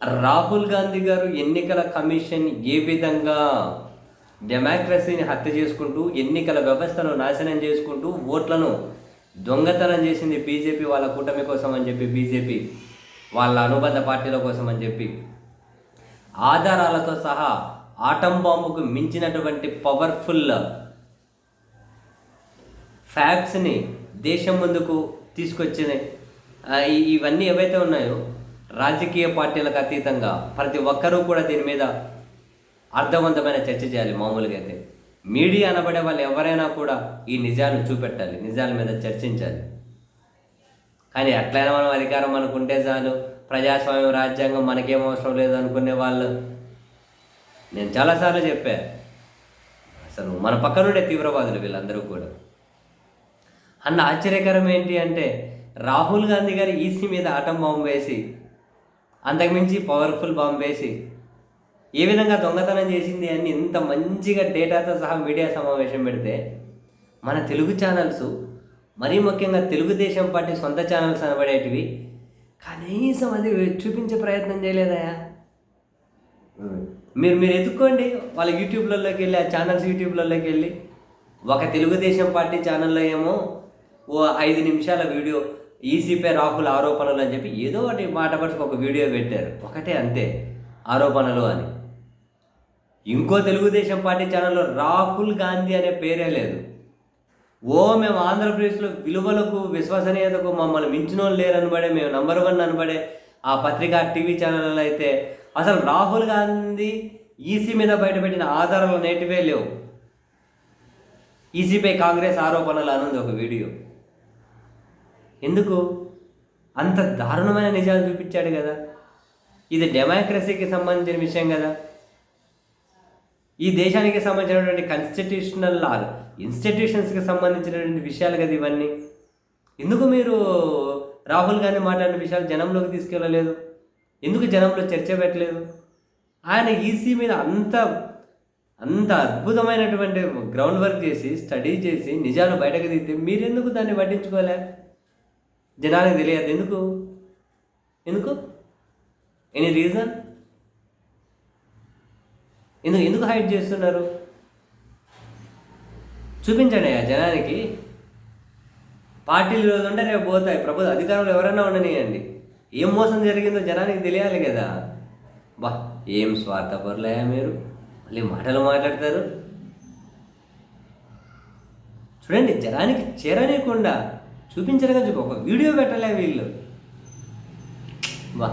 రాహుల్ గాంధీ గారు ఎన్నికల కమిషన్ ఏ విధంగా డెమోక్రసీని హత్య చేసుకుంటూ ఎన్నికల వ్యవస్థను నాశనం చేసుకుంటూ ఓట్లను దొంగతనం చేసింది బీజేపీ వాళ్ళ కూటమి కోసం అని చెప్పి బీజేపీ వాళ్ళ అనుబంధ పార్టీల కోసం అని చెప్పి ఆధారాలతో సహా ఆటం బాంబుకు మించినటువంటి పవర్ఫుల్ ఫ్యాక్ట్స్ని దేశం ముందుకు తీసుకొచ్చిన ఇవన్నీ ఏవైతే ఉన్నాయో రాజకీయ పార్టీలకు అతీతంగా ప్రతి ఒక్కరూ కూడా దీని మీద అర్థవంతమైన చర్చ చేయాలి మామూలుగా అయితే. మీడియా అనబడే వాళ్ళు ఎవరైనా కూడా ఈ నిజాలు చూపెట్టాలి నిజాల మీద చర్చించాలి. కానీ ఎట్లయినా మనం అధికారం అనుకుంటే చాలు ప్రజాస్వామ్యం రాజ్యాంగం మనకేం అవసరం లేదు అనుకునే వాళ్ళు. నేను చాలాసార్లు చెప్పా అసలు మన పక్కనుండే తీవ్రవాదులు వీళ్ళందరూ కూడా. అన్న ఆశ్చర్యకరం ఏంటి అంటే రాహుల్ గాంధీ గారు ఈసీ మీద ఆటం బాంబు వేసి అంతకుమించి పవర్ఫుల్ బాంబు వేసి ఏ విధంగా దొంగతనం చేసింది అని ఇంత మంచిగా డేటాతో సహా మీడియా సమావేశం పెడితే మన తెలుగు ఛానల్స్ మరీ ముఖ్యంగా తెలుగుదేశం పార్టీ సొంత ఛానల్స్ అనబడేటివి కనీసం అది చూపించే ప్రయత్నం చేయలేదయా? మీరు మీరు ఎదుక్కోండి వాళ్ళ యూట్యూబ్లలోకి వెళ్ళి ఆ ఛానల్స్ యూట్యూబ్లలోకి వెళ్ళి. ఒక తెలుగుదేశం పార్టీ ఛానల్లో ఏమో ఓ ఐదు నిమిషాల వీడియో ఈసీపై రాహుల్ ఆరోపణలు అని చెప్పి ఏదో ఒకటి మాట పట్టుకు ఒక వీడియో పెట్టారు. ఒకటే అంతే ఆరోపణలు అని. ఇంకో తెలుగుదేశం పార్టీ ఛానల్లో రాహుల్ గాంధీ అనే పేరే లేదు. ఓ మేము ఆంధ్రప్రదేశ్లో విలువలకు విశ్వసనీయతకు మమ్మల్ని మించిన వాళ్ళు లేరు అనబడే మేము నంబర్ వన్ అనబడే ఆ పత్రిక టీవీ ఛానళ్ళలో అయితే అసలు రాహుల్ గాంధీ ఈసీ మీద బయటపెట్టిన ఆధారాలు నేటివే లేవు. ఈసీపై కాంగ్రెస్ ఆరోపణలు అనుంది ఒక వీడియో. ఎందుకు? అంత దారుణమైన నిజాలు చూపించాడు కదా. ఇది డెమోక్రసీకి సంబంధించిన విషయం కదా. ఈ దేశానికి సంబంధించినటువంటి కాన్స్టిట్యూషనల్ లా ఇన్స్టిట్యూషన్స్కి సంబంధించినటువంటి విషయాలు కదా ఇవన్నీ. ఎందుకు మీరు రాహుల్ గాంధీ మాట్లాడిన విషయాలు జనంలోకి తీసుకెళ్ళలేదు ఎందుకు జనంలో చర్చ పెట్టలేదు? ఆయన ఈసీ మీద అంత అంత అద్భుతమైనటువంటి గ్రౌండ్ వర్క్ చేసి స్టడీ చేసి నిజాలు బయటకు తీస్తే మీరెందుకు దాన్ని పట్టించుకోలే? జనానికి తెలియదు. ఎందుకు? ఎందుకు? ఎనీ రీజన్ ఎందుకు ఎందుకు హైడ్ చేస్తున్నారు? చూపించండి ఆ జనానికి. పార్టీలు ఈరోజు ఉంటే రేపు పోతాయి. ప్రభుత్వ అధికారంలో ఎవరైనా ఉండనియండి. ఏం మోసం జరిగిందో జనానికి తెలియాలి కదా. బా ఏం స్వార్థపరులయా మీరు? మళ్ళీ మాటలు మాట్లాడతారు. చూడండి జనానికి చేరనీయకుండా చూపించరుగా చెప్పి. ఒక వీడియో పెట్టలే వీళ్ళు. బా